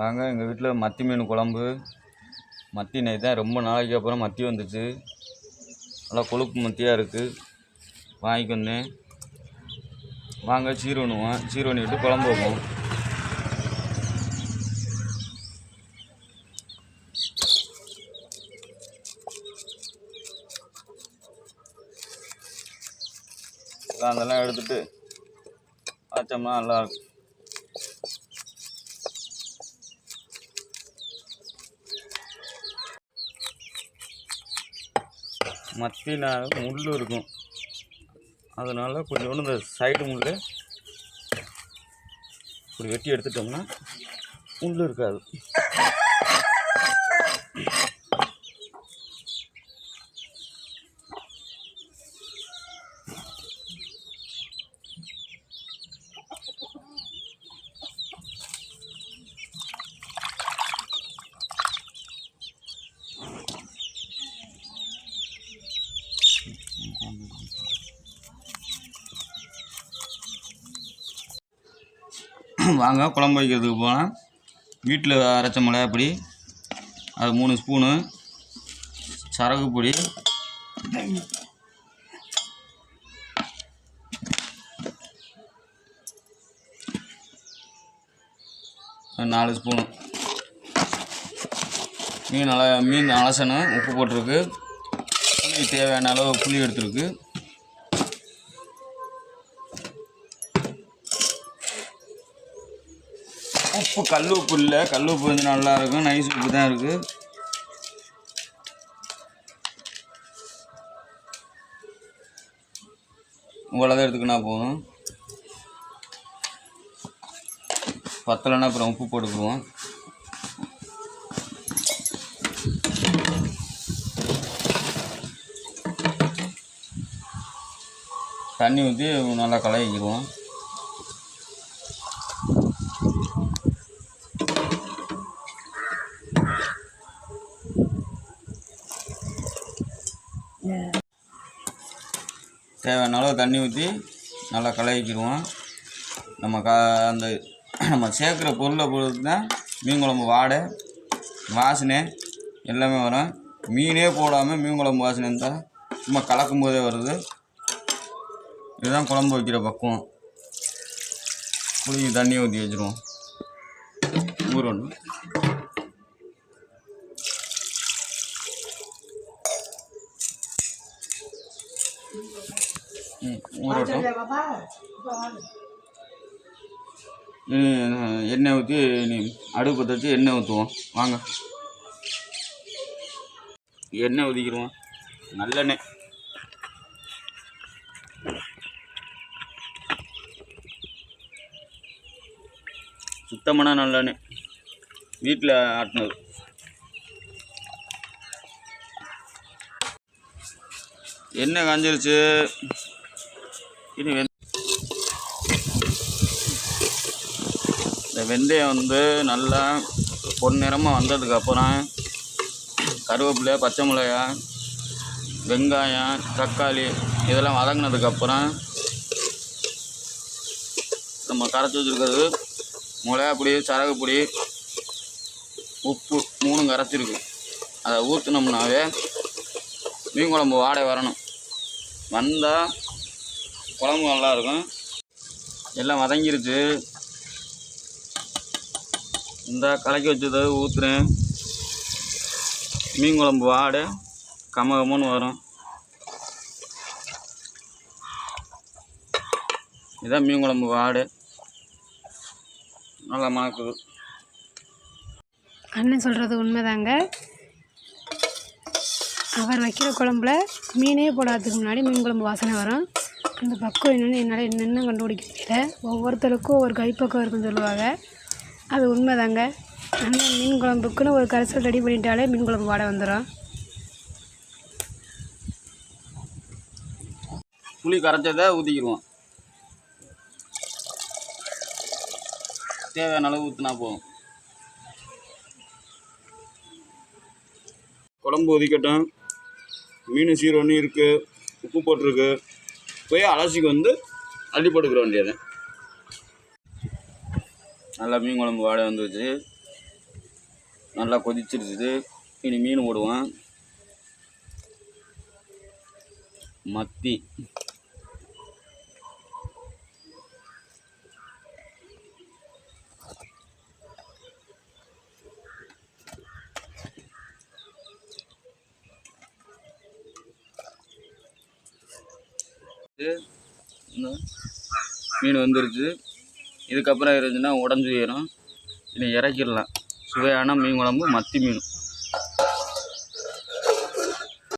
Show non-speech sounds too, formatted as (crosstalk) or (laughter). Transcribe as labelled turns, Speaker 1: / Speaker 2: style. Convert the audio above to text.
Speaker 1: வாங்க எங்கள் வீட்டில் மத்தி மீன் குழம்பு. மத்தி நெய் தான் ரொம்ப நாளைக்கு அப்புறம் மத்தி வந்துச்சு. நல்லா கொழுப்பு மத்தியாக இருக்குது வாங்கிக்கு வந்தேன் வாங்க சீரணுவோம். சீரணிட்டு குழம்பு வைப்போம். அதெல்லாம் எடுத்துட்டு வச்சோம்னா நல்லா இருக்கும் முள் இருக்கும். அதனால் கொஞ்சோண்டு இந்த சைடு முள் இப்படி வெட்டி எடுத்துட்டோம்னா முள் இருக்காது. (clears throat) வாங்க குழம்பு வைக்கிறதுக்கு போனால் வீட்டில் அரைச்ச மிளகாப்பொடி அது மூணு ஸ்பூனு சரகு பொடி. நாலு ஸ்பூனு. மீன் நல்லா மீன் அலசணும் உப்பு போட்டிருக்கு. புளி தேவையான அளவு புளி எடுத்துருக்கு. உப்பு கல் உப்பு இல்லை. கல் உப்பு வந்து நல்லா இருக்கும் நைஸ் உப்பு தான் இருக்குது இவ்வளோதான் எடுத்துக்கினா போதும். பத்தலைன்னா அப்புறம் உப்பு போட்டுக்குவோம் தண்ணி ஊற்றி நல்லா கலக்கிடுவோம் தேவையான அளவு தண்ணி ஊற்றி நல்லா கலக்கிடுவோம் நம்ம க அந்த நம்ம சேர்க்குற பொருளை பொறுத்து தான் மீன் குழம்பு வாடை வாசனை எல்லாமே வரும். மீனே போடாமல் மீன் குழம்பு வாசனை இருந்தால் சும்மா கலக்கும் போதே வருது. இதுதான் குழம்பு வைக்கிற பக்குவம். புளி தண்ணி ஊற்றி வச்சுருவோம். ஊறணும். எண்ணெய் ஊற்றி நீ அடுப்பு பற்ற வச்சு எண்ணெய் ஊற்றுவோம் வாங்க. எண்ணெய் ஊற்றிக்கிடுவோம் நல்லெண்ணெய். சுத்தமான நல்லெண்ணெய். வீட்டில் ஆட்டினது. எண்ணெய் காஞ்சிருச்சு. இனி வெந் இந்த வெந்தயம் வந்து நல்லா பொன்னிறமாக வந்ததுக்கப்புறம் கருவேப்பிலை பச்சை மிளகா வெங்காயம் தக்காளி இதெல்லாம் வதங்கினதுக்கப்புறம் நம்ம கரைச்சி வச்சுருக்கிறது மிளகாப்பொடி சரகுப்பொடி உப்பு மூணும் கரைச்சிருக்கு. அதை ஊற்றுனோம்னாவே மீன் குழம்பு வாடை வரணும். வந்தால் குழம்பு நல்லாயிருக்கும். எல்லாம் வதங்கிருச்சு. இந்த கலக்கி வச்சதை ஊற்றுறேன் மீன் குழம்பு வாடை. கமகமன்னு வரும். இதான் மீன் குழம்பு வாடை. நல்லா மணக்குது.
Speaker 2: அண்ணன் சொல்கிறது உண்மைதாங்க. அவர் வைக்கிற குழம்புல மீனே போடாததுக்கு முன்னாடி மீன் குழம்பு வாசனை வரும். இந்த பக்குவம் என்னென்னு என்னால் என்னென்ன கண்டுபிடிக்க முடியல ஒவ்வொருத்தருக்கும் ஒவ்வொரு கைப்பக்கம் இருக்குன்னு சொல்லுவாங்க. அது உண்மைதாங்க. நம்ம மீன் குழம்புக்குன்னு ஒரு கரைசல் ரெடி பண்ணிட்டாலே மீன் குழம்பு வாட வந்துடும்
Speaker 1: புளி கரைச்சதை ஊற்றிக்கிடுவோம் தேவையான அளவு ஊற்றினா போதும். குழம்பு ஒதுக்கட்டும். மீன் சீரொன்று இருக்குது உப்பு போட்டிருக்கு. போய் அலசிக்கு வந்து அள்ளி போட்டுக்கிற வேண்டியது. நல்லா மீன் குழம்பு வாடகை வந்துச்சு நல்லா கொதிச்சிருச்சு இனி மீன் போடுவேன் மத்தி. வந்துருச்சு மீன் வந்துருச்சு. இதுக்கப்புறம் இருந்துச்சுன்னா உடஞ்சி போயிடும் இதை இறக்கிடலாம். சுவையான மீன் குழம்பு மத்தி மீன்.